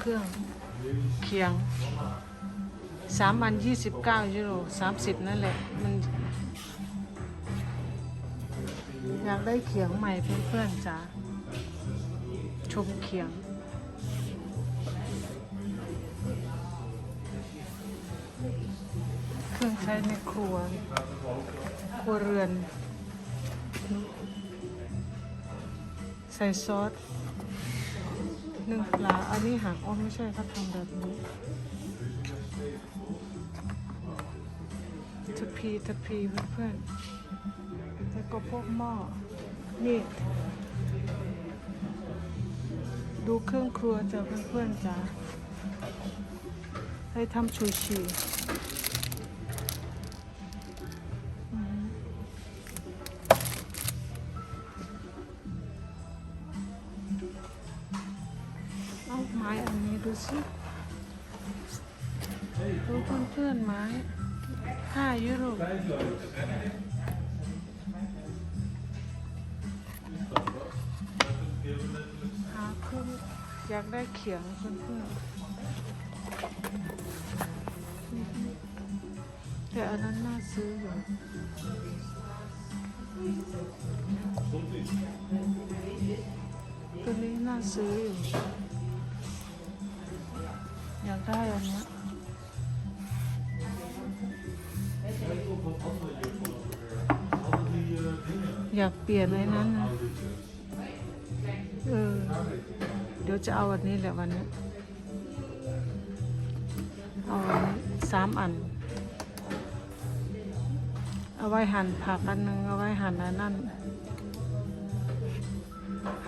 เครื่องเคียงสามอันยี่สิบเก้ายูโรสามสิบนั่นแหละ มัน อยากได้เขียงใหม่เพื่อนๆจ้าชมเขียง เครื่องใช้ในครัว ครัวเรือน ใส่ซอส หนึ่งปลาอันนี้หักอ้อไม่ใช่เขาทำแบบนี้ทัพพีทัพพีเพื่อนๆแล้วก็พวกหม้อ นี่ ดูเครื่องครัวจ้ะเพื่อนๆจ้ะให้ทำชูชี ดูสิดูเพื่อนๆไม้ค่ายุโรปหาเครื่องอยากได้เขียงเพื่อนๆอือฮึแต่อันนั้นน่าซื้ออยู่ตัวนี้น่าซื้ออยู่ ได้อันเนี้ยอยากเปลี่ยนไอ้นั้นนะเออ เดี๋ยวจะเอาอันนี้แหละวันนี้ เอาอันนี้สามอัน เอาไว้หั่นผักอันหนึงเอาไว้หั่นอันนั้น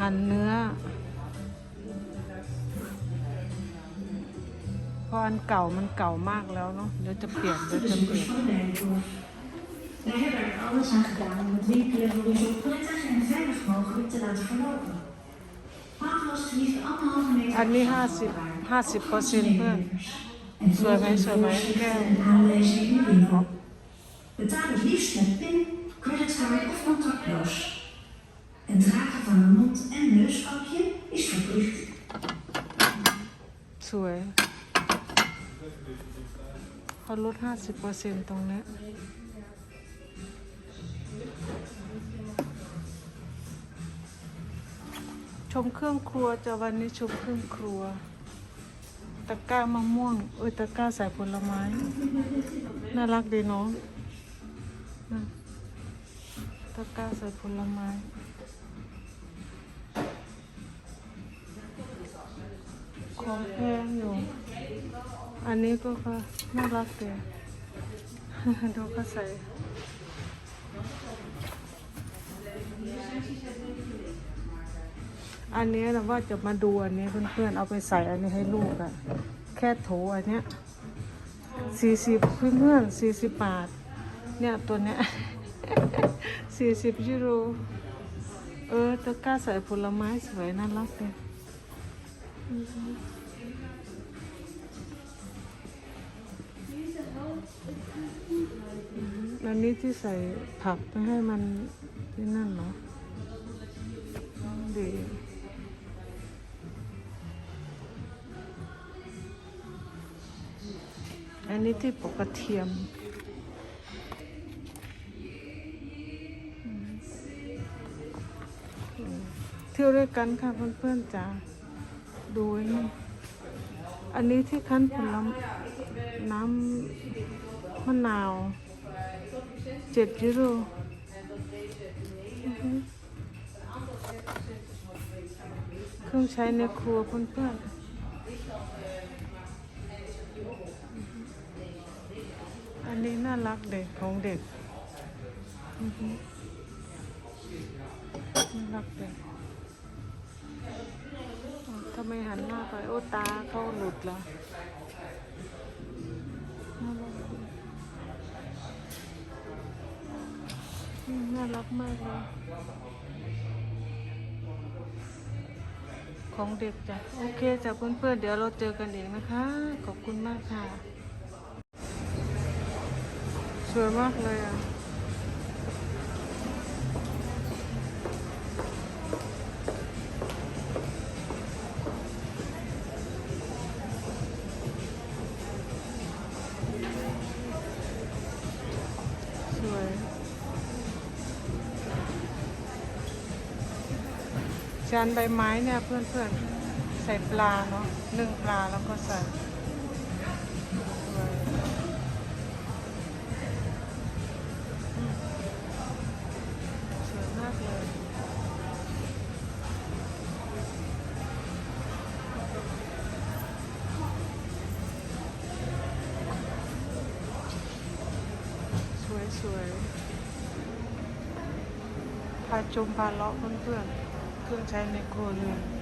หั่นเนื้อ พราะอันเก่ามันเก่ามากแล้วเนาะเดี๋ยวจะเปลี่ยนเดี๋ยวจะเปลี่ยน van de werkvloer. Wij hebben er alles aan gedaan om het winkellevel zo prettig en veilig mogelijk te laten verlopen. Pavlos liefst anderhalve meter อันนี้ afstand ห้า van สิบ elkaar. ห้าสิบเปอร์เซ็นต์เพื่อน En Zo hebben wij- volgens zo hebben wij voorschriften gekend. en aanwijzingen in de winkel. Betaal het liefst met pin, creditcard of contactloos. Het dragen van een mond- en neuskapje is verplicht. สวย เขาลดห้าสิบเปอร์เซ็นต์ตรงนี้ชมเครื่องครัวจะวันนี้ชมเครื่องครัว ตะกร้ามะม่วงเอ้ยตะกร้าใส่ผลไม้ น่ารักดีเนาะนะตะกร้าใส่ผลไม้ของแพงอยู่ อันนี้ก็ค่ะน่ารักดีดูเขาใส่อันนี้นะว่าจะมาดูอันนี้เพื่อนๆเอาไปใส่อันนี้ให้ลูกอะแค่โถอันเนี้ยสี่สิบเพื่อนๆสี่สิบบาท เนี่ยตัวเนี้ยสี่สิบยูโรเออตะกร้าใส่ผลไม้สวยน่ารักเลย อันนี้ที่ใส่ผักไม่ให้มันที่นั่นเนาะดีอันนี้ที่ปกกระเทียมเที่ยวด้วยกันค่ะเพื่อนๆจ้าดูไอ้นี่อันนี้ที่คั้นผลไม้น้ำ มะนาวเจ็ดยูโรเครื่องใช้ในครัวเพื่อนๆอันนี้น่ารักเด็กของเด็กน่ารักเด็กทำไมหันหน้าไป โอ้ตาเขาหลุดละน่ รักมากเลย ของเด็กจ้ะ โอเคจ้ะเพื่อนๆ เดี๋ยวเราเจอกันอีกนะคะ ขอบคุณมากค่ะ สวยมากเลยอะสวย。 จานใบไม้เนี่ยเพื่อนๆ ใส่ปลาเนาะนึ่งปลาแล้วก็ใส่สวยมากเลยสวยๆพาชมพาเลาะเพื่อนๆ เครื่อง